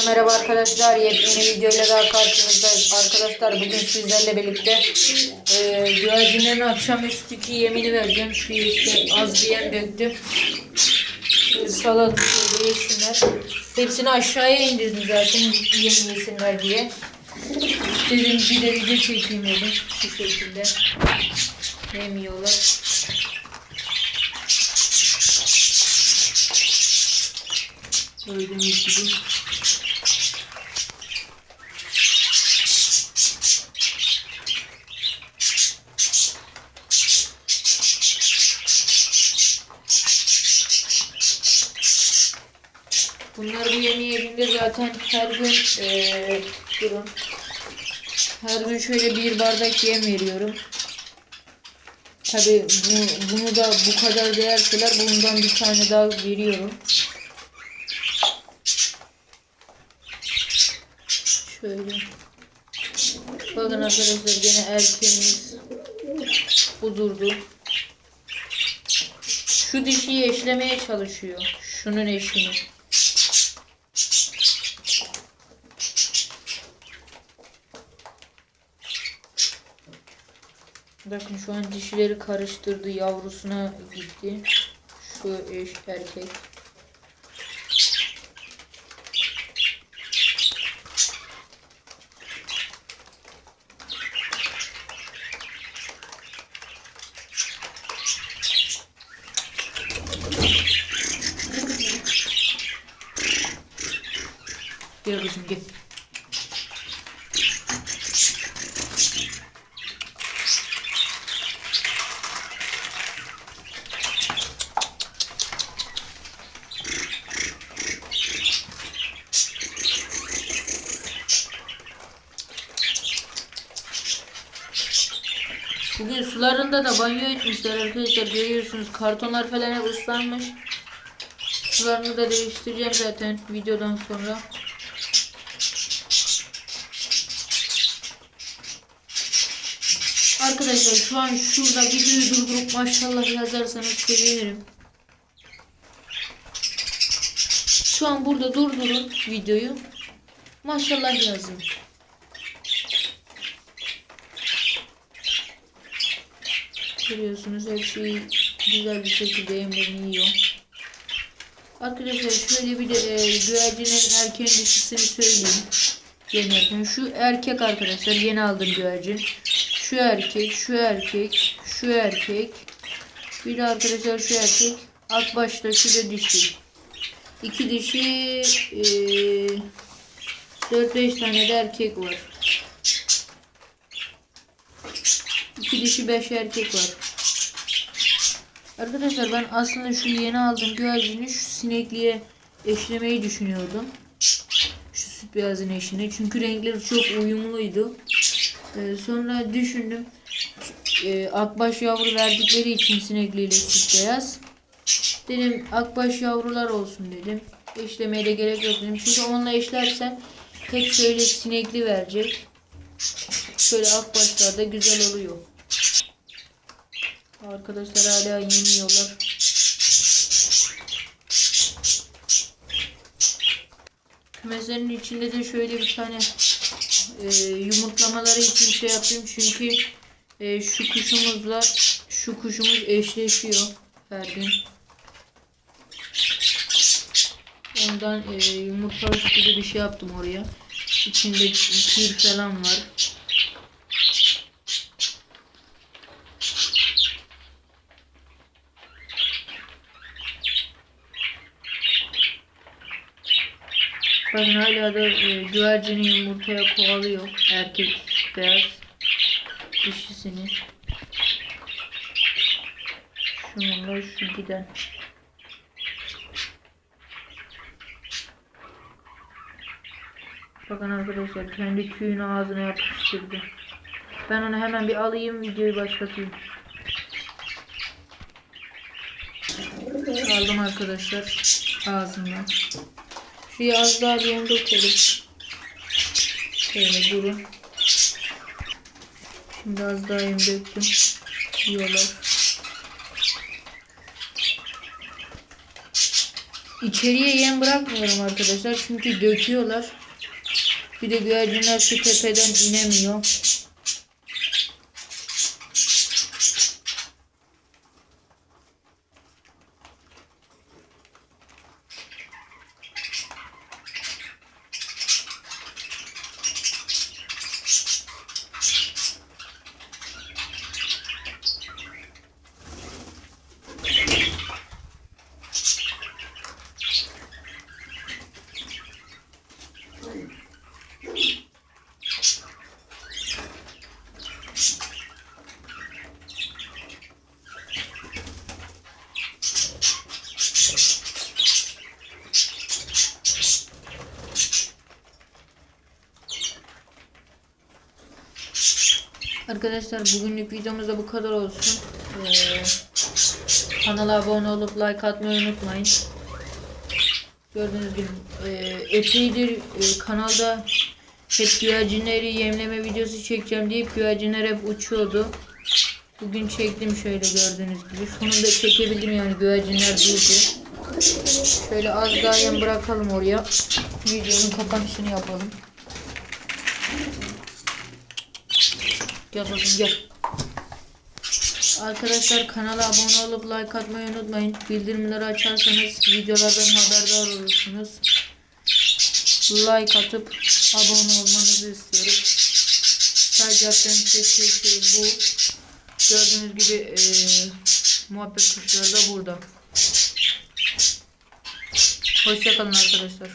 Herkese merhaba arkadaşlar. Yepyeni videoyla daha karşınızdayız. Arkadaşlar bugün sizlerle birlikte e, güvercinlerin akşamüstüki yemini vereceğim. Şu işte az bir yem döktüm. Şöyle yesinler. Hepsini aşağıya indirdim zaten yem yesinler diye. Dedim bir de video çekeyim dedim. Şu şekilde. Yemiyorlar. Gördüğünüz gibi. Bunlar bu yeni yediğinde zaten her gün eee durun. Her gün şöyle bir bardak yem veriyorum. Tabi bu, bunu da bu kadar değerseler bundan bir tane daha veriyorum. Şöyle. Bakın arkadaşlar gene erkeğimiz kudurdu. Şu dişiyi eşlemeye çalışıyor. Şunun eşini. Bakın şu an dişileri karıştırdı. Yavrusuna gitti. Şu eş erkek. Gel kızım gel. Bugün sularında da banyo etmişler arkadaşlar görüyorsunuz kartonlar falan ıslanmış. Sularını da değiştireceğim zaten videodan sonra. Arkadaşlar şu an şurada videoyu durdurup maşallah yazarsanız sevinirim. Şu an burada durdurun videoyu. Maşallah yazın. Görüyorsunuz hepsi güzel bir şekilde yemlerini yiyor. Arkadaşlar şöyle bir de e, güvercinin erkeğin dişisini söyleyeyim. Yenerken şu erkek arkadaşlar yeni aldım güvercin. Şu erkek, şu erkek, şu erkek. Bir de arkadaşlar şu erkek. Akbaşta şu da dişi. İki dişi e, 4-5 tane de erkek var. İki dişi beş erkek var. Arkadaşlar ben aslında şu yeni aldığım güvercini şu sinekliğe eşlemeyi düşünüyordum. Şu süt beyazın eşine. Çünkü renkleri çok uyumluydu. Ee, sonra düşündüm. Ee, akbaş yavru verdikleri için sinekliyle süt beyaz. Dedim akbaş yavrular olsun dedim. Eşlemeye de gerek yok dedim. Çünkü onunla eşlersem tek şöyle sinekli verecek. Şöyle akbaşlar da güzel oluyor. Arkadaşlar hala yemiyorlar. Kümeslerin içinde de şöyle bir tane e, yumurtlamaları için şey yapayım çünkü e, şu kuşumuzla şu kuşumuz eşleşiyor her gün. Ondan e, yumurta gibi bir şey yaptım oraya. İçinde kür falan var. Bakın hala da e, güvercini yumurtaya kovalıyor. Erkek beyaz dişisini. Şununla şu giden. Bakın arkadaşlar kendi tüyünü ağzına yapıştırdı. Ben onu hemen bir alayım videoyu başlatayım. Aldım arkadaşlar ağzından. Şuraya az daha dökelim. Şöyle durun. Şimdi az daha yem döktüm. Yiyorlar. içeriye yem bırakmıyorum arkadaşlar çünkü döküyorlar. Bir de güvercinler şu tepeden inemiyor. Arkadaşlar bugünlük videomuz da bu kadar olsun. Ee, kanala abone olup like atmayı unutmayın. Gördüğünüz gibi e, epeydir e, kanalda hep güvercinleri yemleme videosu çekeceğim deyip güvercinler hep uçuyordu. Bugün çektim şöyle gördüğünüz gibi. Sonunda çekebildim yani güvercinler durdu. Şöyle az daha yem bırakalım oraya. Videonun kapanışını yapalım. Gel bakayım gel. Arkadaşlar kanala abone olup like atmayı unutmayın. Bildirimleri açarsanız videolardan haberdar olursunuz. Like atıp abone olmanızı istiyoruz. Sadece yaptığım tek şey, şey bu. Gördüğünüz gibi eee muhabbet kuşları da burada. Hoşçakalın arkadaşlar.